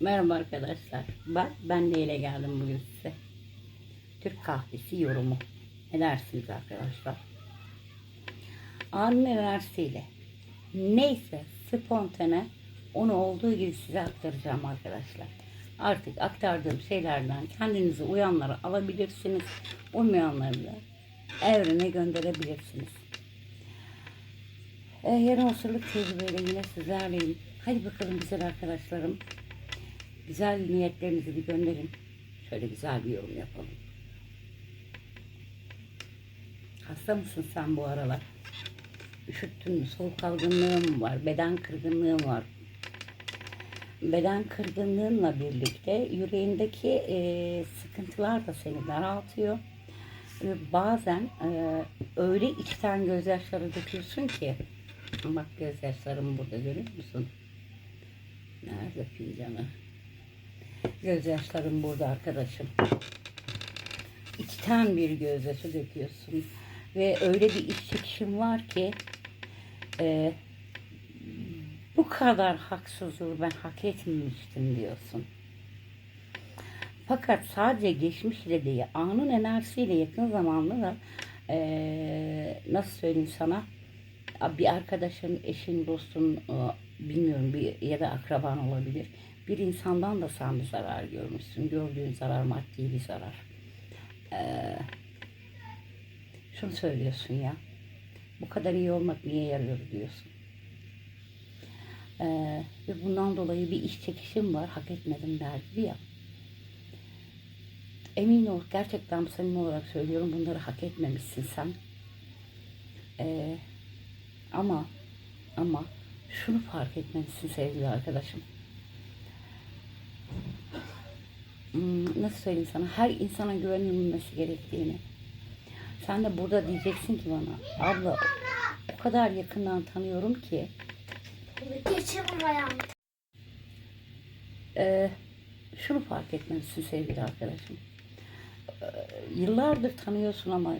Merhaba arkadaşlar. Bak ben neyle geldim bugün size. Türk kahvesi yorumu. Ne dersiniz arkadaşlar? Anın enerjisiyle neyse spontane onu olduğu gibi size aktaracağım arkadaşlar. Artık aktardığım şeylerden kendinizi uyanları alabilirsiniz. Uymayanları da evrene gönderebilirsiniz. E, yarın osurluk tecrübeyle yine sizlerleyim. Hadi bakalım güzel arkadaşlarım. Güzel niyetlerinizi bir gönderin. Şöyle güzel bir yorum yapalım. Hasta mısın sen bu aralar? Üşüttün mü? Soğuk algınlığın mı var? Beden kırgınlığın var. Beden kırgınlığınla birlikte yüreğindeki e, sıkıntılar da seni daraltıyor. Ve bazen e, öyle içten gözyaşları döküyorsun ki bak gözyaşlarımı burada görüyor musun? Nerede fincanı? Gözyaşlarım burada arkadaşım. İçten bir gözyaşı döküyorsun. Ve öyle bir iç çekişim var ki e, bu kadar haksızlığı ben hak etmemiştim diyorsun. Fakat sadece geçmişle değil, anın enerjisiyle yakın zamanda da e, nasıl söyleyeyim sana bir arkadaşın, eşin, dostun e, bilmiyorum bir ya da akraban olabilir. Bir insandan da sen bir zarar görmüşsün. Gördüğün zarar maddi bir zarar. Ee, şunu söylüyorsun ya. Bu kadar iyi olmak niye yarıyor diyorsun. Ee, ve bundan dolayı bir iş çekişim var. Hak etmedim derdi ya. Emin ol gerçekten samimi olarak söylüyorum bunları hak etmemişsin sen. Ee, ama ama şunu fark etmelisin sevgili arkadaşım. Nasıl söyleyeyim sana? Her insana güvenilmesi gerektiğini. Sen de burada diyeceksin ki bana, abla o kadar yakından tanıyorum ki Geçin buraya. e, şunu fark etmelisin sevgili arkadaşım. E, yıllardır tanıyorsun ama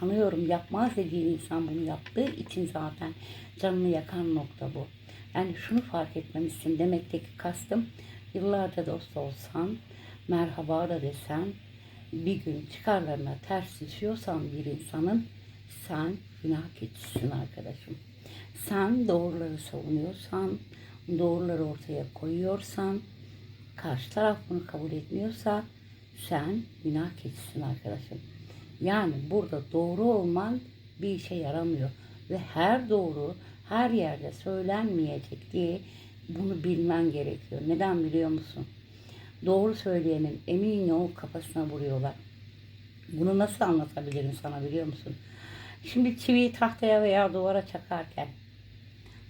tanıyorum yapmaz dediğin insan bunu yaptığı için zaten canını yakan nokta bu. Yani şunu fark etmemişsin demekteki kastım yıllarca dost olsan merhaba da desen bir gün çıkarlarına ters düşüyorsan bir insanın sen günah keçisin arkadaşım. Sen doğruları savunuyorsan, doğruları ortaya koyuyorsan, karşı taraf bunu kabul etmiyorsa sen günah keçisin arkadaşım. Yani burada doğru olman bir işe yaramıyor. Ve her doğru her yerde söylenmeyecek diye bunu bilmen gerekiyor. Neden biliyor musun? Doğru söyleyenin emin ol kafasına vuruyorlar. Bunu nasıl anlatabilirim sana biliyor musun? Şimdi çiviyi tahtaya veya duvara çakarken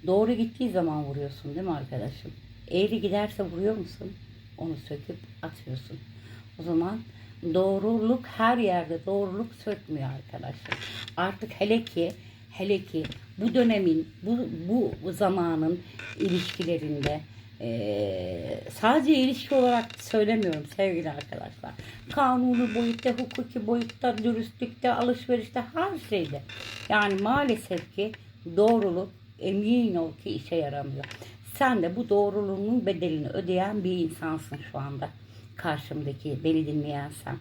doğru gittiği zaman vuruyorsun değil mi arkadaşım? Eğri giderse vuruyor musun? Onu söküp atıyorsun. O zaman doğruluk her yerde doğruluk sökmüyor arkadaşlar. Artık hele ki hele ki bu dönemin bu bu zamanın ilişkilerinde eee, sadece ilişki olarak söylemiyorum sevgili arkadaşlar. Kanuni boyutta, hukuki boyutta, dürüstlükte, alışverişte her şeyde. Yani maalesef ki doğruluk emin ol ki işe yaramıyor. Sen de bu doğruluğunun bedelini ödeyen bir insansın şu anda karşımdaki beni dinleyen sen.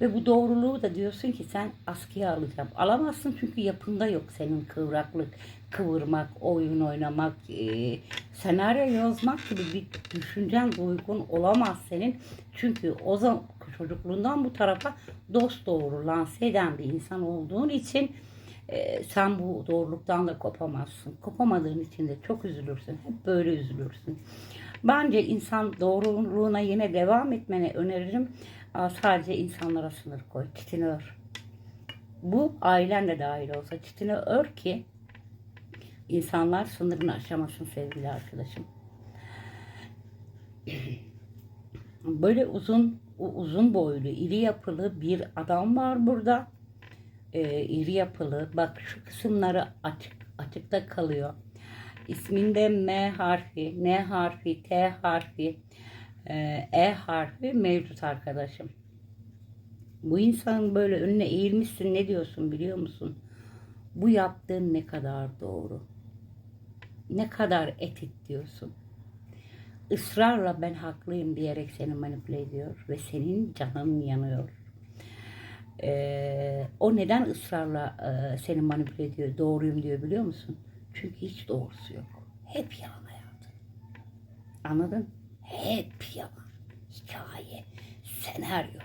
Ve bu doğruluğu da diyorsun ki sen askıya alacağım. Alamazsın çünkü yapında yok senin kıvraklık, kıvırmak, oyun oynamak, e, senaryo yazmak gibi bir düşüncen, duygun olamaz senin. Çünkü o zaman çocukluğundan bu tarafa dost doğru lanse eden bir insan olduğun için e, sen bu doğruluktan da kopamazsın. Kopamadığın için de çok üzülürsün. Hep böyle üzülürsün. Bence insan doğruluğuna yine devam etmeni öneririm. Sadece insanlara sınır koy. Çitini ör. Bu ailen de dahil olsa çitini ör ki insanlar sınırını aşamasın sevgili arkadaşım. Böyle uzun uzun boylu, iri yapılı bir adam var burada. Ee, iri yapılı. Bak şu kısımları açık açıkta kalıyor. İsminde M harfi, N harfi, T harfi, e, E harfi mevcut arkadaşım. Bu insanın böyle önüne eğilmişsin ne diyorsun biliyor musun? Bu yaptığın ne kadar doğru. Ne kadar etik diyorsun. ısrarla ben haklıyım diyerek seni manipüle ediyor ve senin canın yanıyor. Ee, o neden ısrarla e, seni manipüle ediyor, doğruyum diyor biliyor musun? Çünkü hiç doğrusu yok. Hep yalan hayatı. Anladın? Hep yalan. Hikaye, senaryo.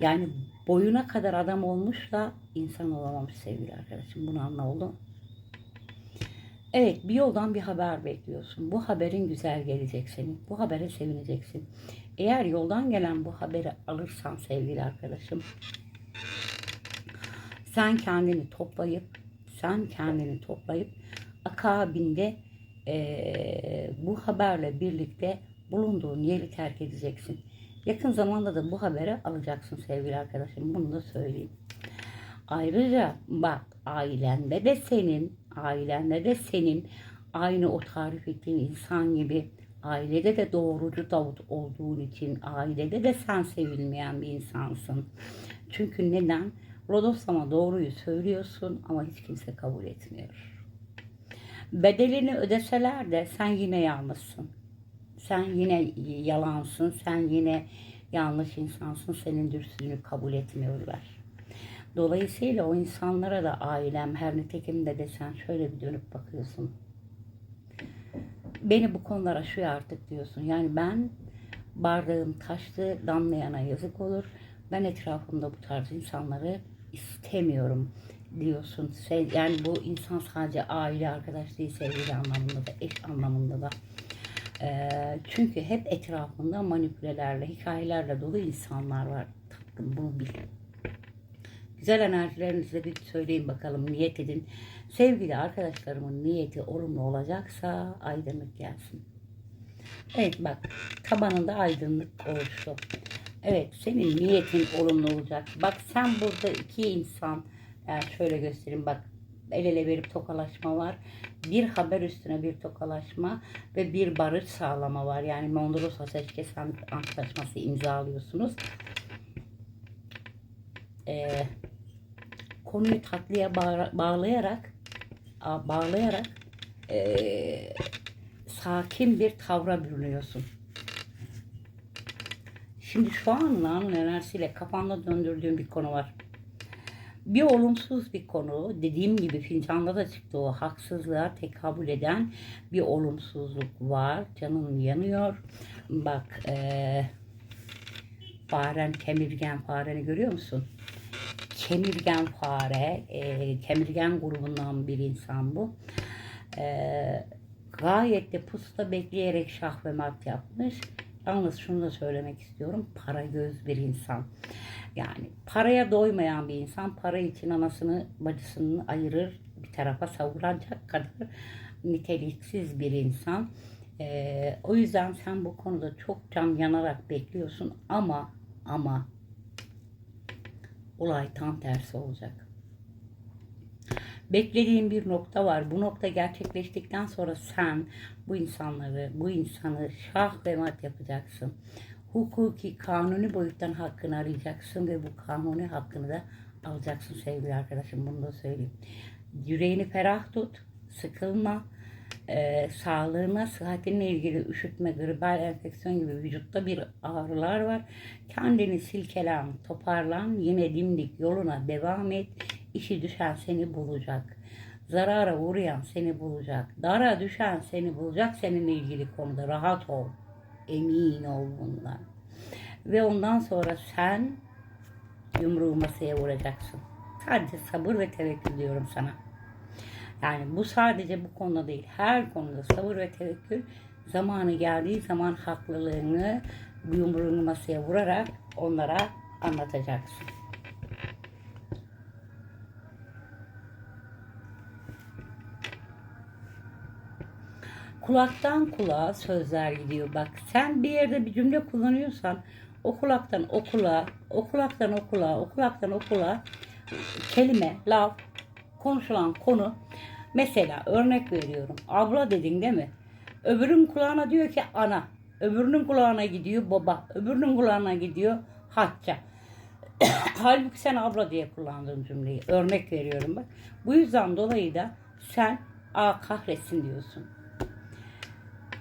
Yani boyuna kadar adam olmuş da insan olamamış sevgili arkadaşım. Bunu anla oldu mu? Evet bir yoldan bir haber bekliyorsun. Bu haberin güzel gelecek senin. Bu habere sevineceksin. Eğer yoldan gelen bu haberi alırsan sevgili arkadaşım sen kendini toplayıp sen kendini toplayıp akabinde eee, bu haberle birlikte bulunduğun yeri terk edeceksin. Yakın zamanda da bu haberi alacaksın sevgili arkadaşım. Bunu da söyleyeyim. Ayrıca bak ailende de senin, ailende de senin aynı o tarif ettiğin insan gibi ailede de doğrucu Davut olduğun için ailede de sen sevilmeyen bir insansın. Çünkü neden? Rodoslama doğruyu söylüyorsun ama hiç kimse kabul etmiyor. Bedelini ödeseler de sen yine yalnızsın. Sen yine yalansın, sen yine yanlış insansın, senin dürüstlüğünü kabul etmiyorlar. Dolayısıyla o insanlara da ailem her nitekim de desen şöyle bir dönüp bakıyorsun. Beni bu konular aşıyor artık diyorsun. Yani ben bardağım taştı, damlayana yazık olur. Ben etrafımda bu tarz insanları istemiyorum diyorsun. Yani bu insan sadece aile arkadaş değil sevgili anlamında da eş anlamında da. Ee, çünkü hep etrafında manipülelerle, hikayelerle dolu insanlar var. Tatlım bunu bil. Güzel enerjilerinizi bir söyleyin bakalım. Niyet edin. Sevgili arkadaşlarımın niyeti olumlu olacaksa aydınlık gelsin. Evet bak tabanında aydınlık oluştu. Evet senin niyetin olumlu olacak. Bak sen burada iki insan yani şöyle göstereyim bak el ele verip tokalaşma var. Bir haber üstüne bir tokalaşma ve bir barış sağlama var. Yani Mondros Ateşkes Antlaşması imzalıyorsunuz. Ee, konuyu tatlıya bağ- bağlayarak bağlayarak ee, sakin bir tavra bürünüyorsun. Şimdi şu an anın enerjisiyle kafanda döndürdüğüm bir konu var. Bir olumsuz bir konu, dediğim gibi fincanda da çıktı o haksızlığa tekabül eden bir olumsuzluk var. Canın yanıyor. Bak eee faren, kemirgen fareni görüyor musun? Kemirgen fare, eee, kemirgen grubundan bir insan bu. Eee, gayet de pusuda bekleyerek şah ve mat yapmış. Yalnız şunu da söylemek istiyorum. Para göz bir insan. Yani paraya doymayan bir insan para için anasını bacısını ayırır bir tarafa savuracak kadar niteliksiz bir insan. Ee, o yüzden sen bu konuda çok can yanarak bekliyorsun ama ama olay tam tersi olacak. Beklediğin bir nokta var. Bu nokta gerçekleştikten sonra sen bu insanları, bu insanı şah ve mat yapacaksın. Hukuki, kanuni boyuttan hakkını arayacaksın ve bu kanuni hakkını da alacaksın sevgili arkadaşım. Bunu da söyleyeyim. Yüreğini ferah tut, sıkılma. Ee, sağlığına, sıhhatinle ilgili üşütme, gribal enfeksiyon gibi vücutta bir ağrılar var. Kendini silkelen, toparlan, yine dimdik yoluna devam et. İşi düşen seni bulacak. Zarara uğrayan seni bulacak. Dara düşen seni bulacak seninle ilgili konuda. Rahat ol. Emin ol bundan. Ve ondan sonra sen yumruğu masaya vuracaksın. Sadece sabır ve tevekkül diyorum sana. Yani bu sadece bu konuda değil. Her konuda sabır ve tevekkül zamanı geldiği zaman haklılığını yumruğunu masaya vurarak onlara anlatacaksın. kulaktan kulağa sözler gidiyor. Bak sen bir yerde bir cümle kullanıyorsan o kulaktan o kulağa, o kulaktan o kulağa, o kulaktan o kulağa kelime, laf, konuşulan konu. Mesela örnek veriyorum. Abla dedin değil mi? Öbürün kulağına diyor ki ana. Öbürünün kulağına gidiyor baba. Öbürünün kulağına gidiyor hacca. Halbuki sen abla diye kullandığın cümleyi. Örnek veriyorum bak. Bu yüzden dolayı da sen a kahretsin diyorsun.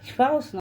Şifa olsun